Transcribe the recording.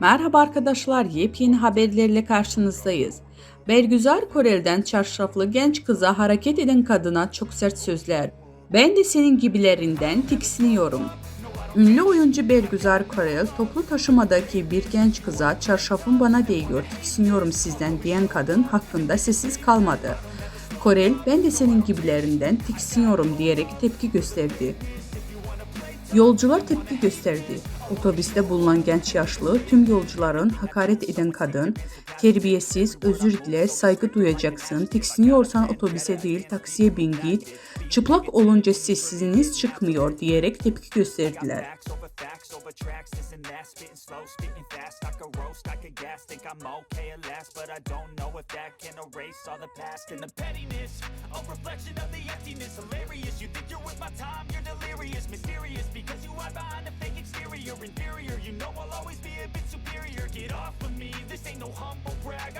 Merhaba arkadaşlar, yepyeni haberlerle karşınızdayız. Bergüzar Korel'den çarşaflı genç kıza hareket eden kadına çok sert sözler. Ben de senin gibilerinden tiksiniyorum. Ünlü oyuncu Bergüzar Korel toplu taşımadaki bir genç kıza çarşafın bana değiyor tiksiniyorum sizden diyen kadın hakkında sessiz kalmadı. Korel ben de senin gibilerinden tiksiniyorum diyerek tepki gösterdi. Yolcular tepki gösterdi. Otobüste bulunan genç yaşlı tüm yolcuların hakaret eden kadın, terbiyesiz, özür dile, saygı duyacaksın, tiksiniyorsan otobüse değil taksiye bin git, çıplak olunca sessiziniz çıkmıyor diyerek tepki gösterdiler. Mysterious because you hide behind a fake